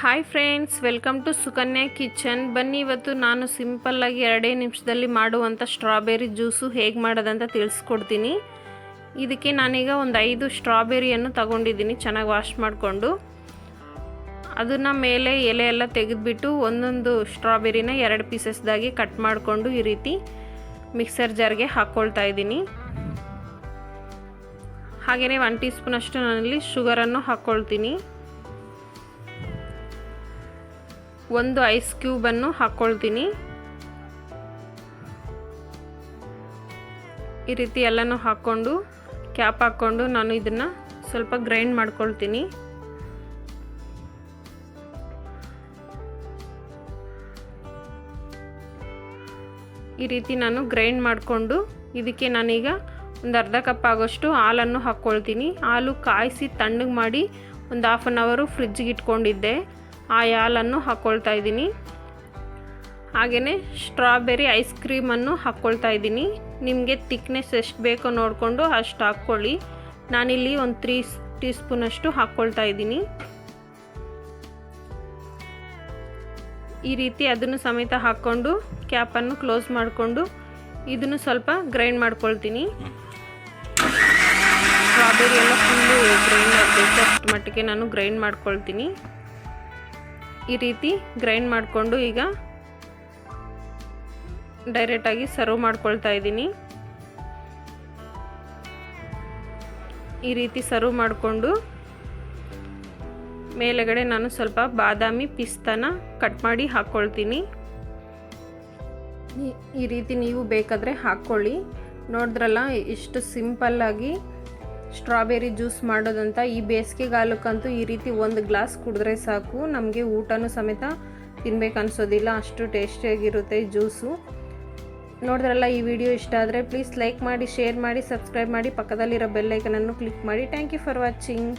Hi friends welcome to Sukanya kitchen ಬನ್ನಿ, ಇವತ್ತು ನಾನು ಸಿಂಪಲ್ಲಾಗಿ ಎರಡೇ ನಿಮಿಷದಲ್ಲಿ ಮಾಡುವಂಥ ಸ್ಟ್ರಾಬೆರಿ ಜ್ಯೂಸು ಹೇಗೆ ಮಾಡೋದಂತ ತಿಳಿಸ್ಕೊಡ್ತೀನಿ. ಇದಕ್ಕೆ ನಾನೀಗ ಒಂದು ಐದು ಸ್ಟ್ರಾಬೆರಿಯನ್ನು ತಗೊಂಡಿದ್ದೀನಿ, ಚೆನ್ನಾಗಿ ವಾಶ್ ಮಾಡಿಕೊಂಡು. ಅದನ್ನು ಮೇಲೆ ಎಲೆ ಎಲ್ಲ ತೆಗೆದುಬಿಟ್ಟು ಒಂದೊಂದು ಸ್ಟ್ರಾಬೆರಿನ ಎರಡು ಪೀಸಸ್ದಾಗಿ ಕಟ್ ಮಾಡಿಕೊಂಡು ಈ ರೀತಿ ಮಿಕ್ಸರ್ ಜಾರ್ಗೆ ಹಾಕ್ಕೊಳ್ತಾ ಇದ್ದೀನಿ. ಹಾಗೆಯೇ ಒನ್ ಟೀ ಸ್ಪೂನಷ್ಟು ನಾನಲ್ಲಿ ಶುಗರನ್ನು ಹಾಕ್ಕೊಳ್ತೀನಿ ಒಂದು ಐಸ್ ಕ್ಯೂಬನ್ನು ಹಾಕ್ಕೊಳ್ತೀನಿ ಈ ರೀತಿ ಎಲ್ಲನೂ ಹಾಕ್ಕೊಂಡು, ಕ್ಯಾಪ್ ಹಾಕ್ಕೊಂಡು ನಾನು ಇದನ್ನು ಸ್ವಲ್ಪ ಗ್ರೈಂಡ್ ಮಾಡ್ಕೊಳ್ತೀನಿ. ಈ ರೀತಿ ನಾನು ಗ್ರೈಂಡ್ ಮಾಡಿಕೊಂಡು, ಇದಕ್ಕೆ ನಾನೀಗ ಒಂದು ಅರ್ಧ ಕಪ್ ಆಗೋಷ್ಟು ಹಾಲನ್ನು ಹಾಕ್ಕೊಳ್ತೀನಿ ಹಾಲು ಕಾಯಿಸಿ ತಣ್ಣಗೆ ಮಾಡಿ ಒಂದು ಹಾಫ್ ಆನ್ ಅವರು ಫ್ರಿಜ್ಜಿಗೆ ಇಟ್ಕೊಂಡಿದ್ದೆ. ಆ ಹಾಲನ್ನು ಹಾಕ್ಕೊಳ್ತಾ ಇದ್ದೀನಿ. ಹಾಗೆಯೇ ಸ್ಟ್ರಾಬೆರಿ ಐಸ್ ಕ್ರೀಮನ್ನು ಹಾಕ್ಕೊಳ್ತಾ ಇದ್ದೀನಿ. ನಿಮಗೆ ತಿಕ್ನೆಸ್ ಎಷ್ಟು ಬೇಕೋ ನೋಡಿಕೊಂಡು ಅಷ್ಟು ಹಾಕ್ಕೊಳ್ಳಿ. ನಾನಿಲ್ಲಿ ಒಂದು ತ್ರೀ ಟೀ ಸ್ಪೂನಷ್ಟು ಹಾಕ್ಕೊಳ್ತಾ ಇದ್ದೀನಿ. ಈ ರೀತಿ ಅದನ್ನು ಸಮೇತ ಹಾಕ್ಕೊಂಡು ಕ್ಯಾಪನ್ನು ಕ್ಲೋಸ್ ಮಾಡಿಕೊಂಡು ಇದನ್ನು ಸ್ವಲ್ಪ ಗ್ರೈಂಡ್ ಮಾಡ್ಕೊಳ್ತೀನಿ. ಸ್ಟ್ರಾಬೆರಿ ಎಲ್ಲ ಫುಲ್ಲು ಗ್ರೈಂಡ್ ಆಗಬೇಕು ಅಷ್ಟು ಮಟ್ಟಿಗೆ ನಾನು ಗ್ರೈಂಡ್ ಮಾಡ್ಕೊಳ್ತೀನಿ. ಈ ರೀತಿ ಗ್ರೈಂಡ್ ಮಾಡಿಕೊಂಡು ಈಗ ಡೈರೆಕ್ಟಾಗಿ ಸರ್ವ್ ಮಾಡ್ಕೊಳ್ತಾ ಇದ್ದೀನಿ. ಈ ರೀತಿ ಸರ್ವ್ ಮಾಡಿಕೊಂಡು ಮೇಲೆಗಡೆ ನಾನು ಸ್ವಲ್ಪ ಬಾದಾಮಿ ಪಿಸ್ತಾನ ಕಟ್ ಮಾಡಿ ಹಾಕ್ಕೊಳ್ತೀನಿ ಈ ರೀತಿ ನೀವು ಬೇಕಾದರೆ ಹಾಕ್ಕೊಳ್ಳಿ. ನೋಡಿದ್ರಲ್ಲ, ಇಷ್ಟು ಸಿಂಪಲ್ಲಾಗಿ ಸ್ಟ್ರಾಬೆರಿ ಜ್ಯೂಸ್ ಮಾಡೋದಂತ ಈ ಬೇಸಿಗೆಗಾಲಕ್ಕಂತೂ ಈ ರೀತಿ ಒಂದು ಗ್ಲಾಸ್ ಕುಡಿದ್ರೆ ಸಾಕು. ನಮಗೆ ಊಟನೂ ಸಮೇತ ತಿನ್ಬೇಕು ಅನ್ಸೋದಿಲ್ಲ. ಅಷ್ಟು ಟೇಸ್ಟಿಯಾಗಿರುತ್ತೆ ಜ್ಯೂಸು. ನೋಡಿದ್ರಲ್ಲ, ಈ ವಿಡಿಯೋ ಇಷ್ಟ ಆದರೆ ಪ್ಲೀಸ್ ಲೈಕ್ ಮಾಡಿ, ಶೇರ್ ಮಾಡಿ, ಸಬ್ಸ್ಕ್ರೈಬ್ ಮಾಡಿ. ಪಕ್ಕದಲ್ಲಿರೋ ಬೆಲ್ಲೈಕನನ್ನು ಕ್ಲಿಕ್ ಮಾಡಿ. Thank you for watching.